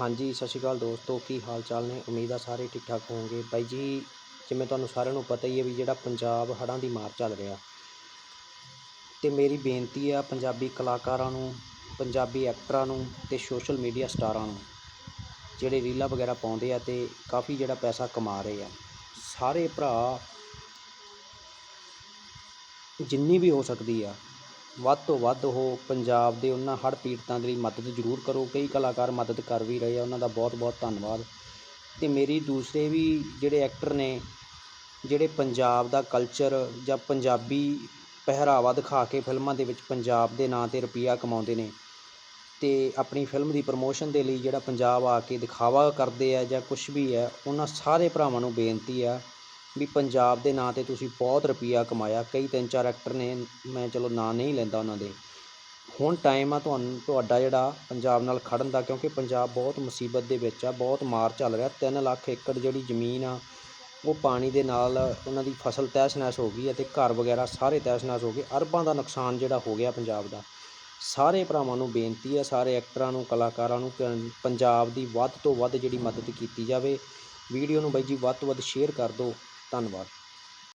ਹਾਂਜੀ, ਸਤਿ ਸ਼੍ਰੀ ਅਕਾਲ ਦੋਸਤੋ, ਕੀ ਹਾਲ ਚਾਲ ਨੇ? ਉਮੀਦ ਆ ਸਾਰੇ ਠੀਕ ਠਾਕ ਹੋਵੋਗੇ ਬਾਈ ਜੀ, ਜਿਵੇਂ ਤੁਹਾਨੂੰ ਸਾਰਿਆਂ ਨੂੰ ਪਤਾ ਹੀ ਹੈ ਵੀ ਜਿਹੜਾ ਪੰਜਾਬ ਹੜ੍ਹਾਂ ਦੀ ਮਾਰ ਚੱਲ ਰਿਹਾ। ਤੇ ਮੇਰੀ ਬੇਨਤੀ ਆ ਪੰਜਾਬੀ ਕਲਾਕਾਰਾਂ ਨੂੰ, ਪੰਜਾਬੀ ਐਕਟਰਾਂ ਨੂੰ ਤੇ ਸੋਸ਼ਲ ਮੀਡੀਆ ਸਟਾਰਾਂ ਨੂੰ, ਜਿਹੜੇ ਰੀਲਾਂ ਵਗੈਰਾ ਪਾਉਂਦੇ ਆ ਤੇ ਕਾਫੀ ਜਿਹੜਾ ਪੈਸਾ ਕਮਾ ਰਹੇ ਆ। ਸਾਰੇ ਭਰਾ ਜਿੰਨੀ ਵੀ ਹੋ ਸਕਦੀ ਆ ਵੱਧ ਤੋਂ ਵੱਧ ਉਹ ਪੰਜਾਬ ਦੇ ਉਹਨਾਂ ਹੜ੍ਹ ਪੀੜਤਾਂ ਦੇ ਲਈ ਮਦਦ ਜ਼ਰੂਰ ਕਰੋ। ਕਈ ਕਲਾਕਾਰ ਮਦਦ ਕਰ ਵੀ ਰਹੇ ਆ, ਉਹਨਾਂ ਦਾ ਬਹੁਤ ਬਹੁਤ ਧੰਨਵਾਦ। ਅਤੇ ਮੇਰੀ ਦੂਸਰੇ ਵੀ ਜਿਹੜੇ ਐਕਟਰ ਨੇ, ਜਿਹੜੇ ਪੰਜਾਬ ਦਾ ਕਲਚਰ ਜਾਂ ਪੰਜਾਬੀ ਪਹਿਰਾਵਾ ਦਿਖਾ ਕੇ ਫਿਲਮਾਂ ਦੇ ਵਿੱਚ ਪੰਜਾਬ ਦੇ ਨਾਂ 'ਤੇ ਰੁਪਈਆ ਕਮਾਉਂਦੇ ਨੇ ਅਤੇ ਆਪਣੀ ਫਿਲਮ ਦੀ ਪ੍ਰਮੋਸ਼ਨ ਦੇ ਲਈ ਜਿਹੜਾ ਪੰਜਾਬ ਆ ਕੇ ਦਿਖਾਵਾ ਕਰਦੇ ਆ ਜਾਂ ਕੁਝ ਵੀ ਹੈ ਉਹਨਾਂ ਸਾਰੇ ਭਰਾਵਾਂ ਨੂੰ ਬੇਨਤੀ ਆ ਵੀ ਪੰਜਾਬ ਦੇ ਨਾਂ 'ਤੇ ਤੁਸੀਂ ਬਹੁਤ ਰੁਪਈਆ ਕਮਾਇਆ। ਕਈ ਤਿੰਨ ਚਾਰ ਐਕਟਰ ਨੇ, ਮੈਂ ਚਲੋ ਨਾਂ ਨਹੀਂ ਲੈਂਦਾ ਉਹਨਾਂ ਦੇ। ਹੁਣ ਟਾਈਮ ਆ ਤੁਹਾਨੂੰ, ਤੁਹਾਡਾ ਜਿਹੜਾ ਪੰਜਾਬ ਨਾਲ ਖੜਨ ਦਾ, ਕਿਉਂਕਿ ਪੰਜਾਬ ਬਹੁਤ ਮੁਸੀਬਤ ਦੇ ਵਿੱਚ ਆ, ਬਹੁਤ ਮਾਰ ਚੱਲ ਰਿਹਾ। 3 ਲੱਖ ਏਕੜ ਜਿਹੜੀ ਜ਼ਮੀਨ ਆ, ਉਹ ਪਾਣੀ ਦੇ ਨਾਲ ਉਹਨਾਂ ਦੀ ਫਸਲ ਤਹਿਸ ਨਹਿਸ ਹੋ ਗਈ ਅਤੇ ਘਰ ਵਗੈਰਾ ਸਾਰੇ ਤਹਿਸ ਨਹਿਸ ਹੋ ਗਏ। ਅਰਬਾਂ ਦਾ ਨੁਕਸਾਨ ਜਿਹੜਾ ਹੋ ਗਿਆ ਪੰਜਾਬ ਦਾ। ਸਾਰੇ ਭਰਾਵਾਂ ਨੂੰ ਬੇਨਤੀ ਹੈ, ਸਾਰੇ ਐਕਟਰਾਂ ਨੂੰ, ਕਲਾਕਾਰਾਂ ਨੂੰ ਪੰਜਾਬ ਦੀ ਵੱਧ ਤੋਂ ਵੱਧ ਜਿਹੜੀ ਮਦਦ ਕੀਤੀ ਜਾਵੇ। ਵੀਡੀਓ ਨੂੰ ਬਾਈ ਜੀ ਵੱਧ ਤੋਂ ਵੱਧ ਸ਼ੇਅਰ ਕਰ ਦਿਓ। ਧੰਨਵਾਦ।